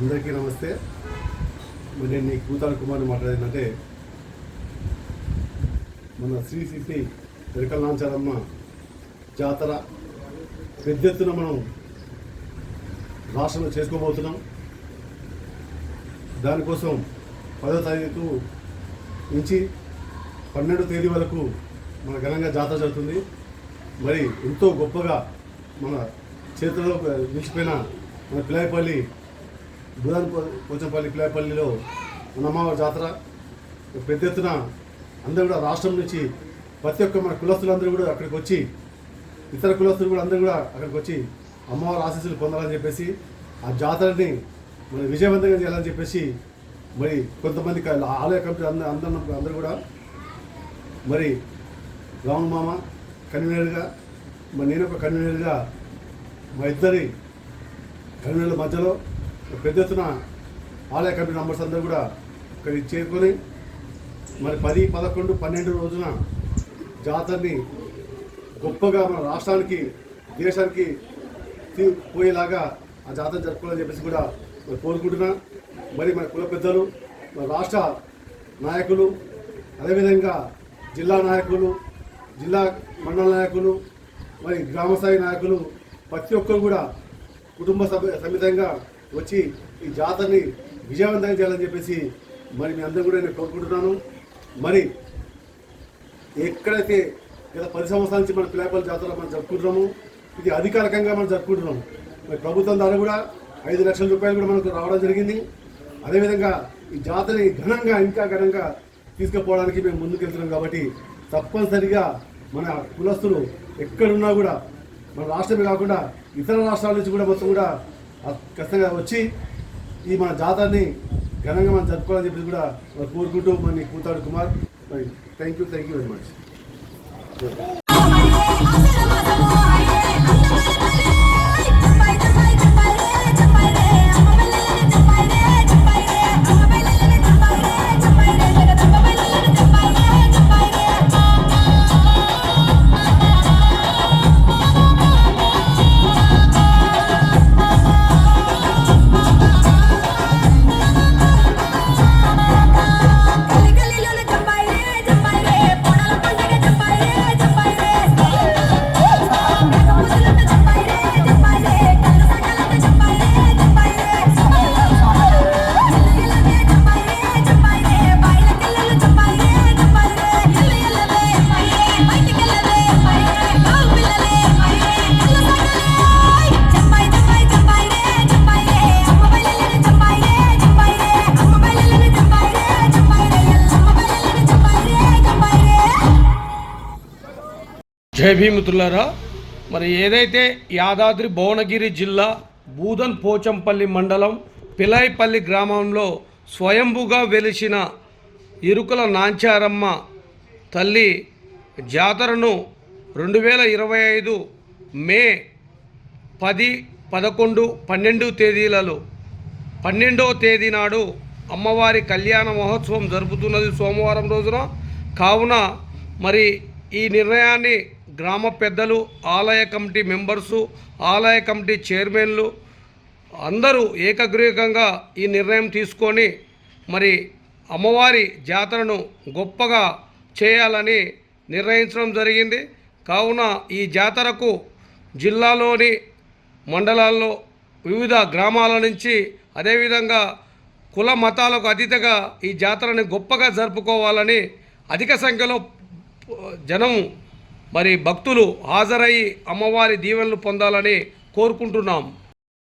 అందరికీ నమస్తే. మరి నేను నీ కూతాడు కుమార్ని మాట్లాడిందంటే మన శ్రీ సిద్ధి తిరకల్నాంచారమ్మ నాంచారమ్మ జాతర పెద్ద ఎత్తున మనం రాష్ట్రంలో చేసుకోబోతున్నాం. దానికోసం పదో తారీఖు నుంచి పన్నెండో తేదీ వరకు మన ఘనంగా జాతర జరుగుతుంది. మరి ఎంతో గొప్పగా మన చేతిలో నిలిచిపోయిన మన పిల్లాయిపల్లి బుధాన్ పోచంపల్లి పిల్లపల్లిలో మన అమ్మవారి జాతర పెద్ద ఎత్తున అందరూ కూడా రాష్ట్రం నుంచి ప్రతి ఒక్క మన కులస్తులందరూ కూడా అక్కడికి వచ్చి ఇతర కులస్తులు కూడా అందరూ కూడా అక్కడికి వచ్చి అమ్మవారి ఆశీస్సులు పొందాలని చెప్పేసి ఆ జాతరని మరి విజయవంతంగా చేయాలని చెప్పేసి మరి కొంతమంది ఆలయ కమిటీ అందరూ అందరూ అందరూ కూడా మరి రావణ మామ కన్వీనర్గా మరి నేను ఒక కన్వీనర్గా మా ఇద్దరి కన్వీనర్ల మధ్యలో పెద్ద ఎత్తున ఆలయ కమిటీ నంబర్స్ అందరూ కూడా ఇక్కడికి చేరుకొని మరి పది పదకొండు పన్నెండు రోజున జాతరని గొప్పగా మన రాష్ట్రానికి దేశానికి పోయేలాగా ఆ జాతర జరుపుకోవాలని చెప్పేసి కూడా మరి కోరుకుంటున్నా. మరి మన కుల పెద్దలు మన రాష్ట్ర నాయకులు అదేవిధంగా జిల్లా నాయకులు జిల్లా మండల నాయకులు మరి గ్రామస్థాయి నాయకులు ప్రతి ఒక్కరు కూడా కుటుంబ సభ సమితంగా వచ్చి ఈ జాతరని విజయవంతంగా చేయాలని చెప్పేసి మరి మీ అందరూ కూడా నేను కోరుకుంటున్నాను. మరి ఎక్కడైతే గత పది సంవత్సరాల నుంచి మన పిల్లపల్లి జాతర మనం జరుపుకుంటున్నాము ఇది అధికారికంగా మనం జరుపుకుంటున్నాము. మరి ప్రభుత్వం ద్వారా కూడా ఐదు లక్షల రూపాయలు కూడా మనకు రావడం జరిగింది. అదేవిధంగా ఈ జాతరని ఘనంగా ఇంకా ఘనంగా తీసుకుపోవడానికి మేము ముందుకెళ్తున్నాం కాబట్టి తప్పనిసరిగా మన కులస్తులు ఎక్కడున్నా కూడా మన రాష్ట్రమే కాకుండా ఇతర రాష్ట్రాల నుంచి కూడా మొత్తం కూడా ఖచ్చితంగా వచ్చి ఈ మన జాతరని ఘనంగా మనం జరుపుకోవాలని చెప్పి కూడా కోరుకుంటూ మన కూతాడు Kumar thank you thank you very much జై భీమితులారా మరి ఏదైతే యాదాద్రి భువనగిరి జిల్లా బూదన్ పోచంపల్లి మండలం పిలాయిపల్లి గ్రామంలో స్వయంభుగా వెలిసిన ఇరుకుల నాంచారమ్మ తల్లి జాతరను రెండు వేల ఇరవై ఐదు మే పది పదకొండు పన్నెండు తేదీలలో పన్నెండవ తేదీ నాడు అమ్మవారి కళ్యాణ మహోత్సవం జరుపుతున్నది సోమవారం రోజున. కావున మరి ఈ నిర్ణయాన్ని గ్రామ పెద్దలు ఆలయ కమిటీ మెంబర్సు ఆలయ కమిటీ చైర్మన్లు అందరూ ఏకగ్రీకంగా ఈ నిర్ణయం తీసుకొని మరి అమ్మవారి జాతరను గొప్పగా చేయాలని నిర్ణయించడం జరిగింది. కావున ఈ జాతరకు జిల్లాలోని మండలాల్లో వివిధ గ్రామాల నుంచి అదేవిధంగా కుల మతాలకు అతీతగా ఈ జాతరని గొప్పగా జరుపుకోవాలని అధిక సంఖ్యలో జనం మరి భక్తులు హాజరయ్యి అమ్మవారి దీవెనలు పొందాలని కోరుకుంటున్నాం.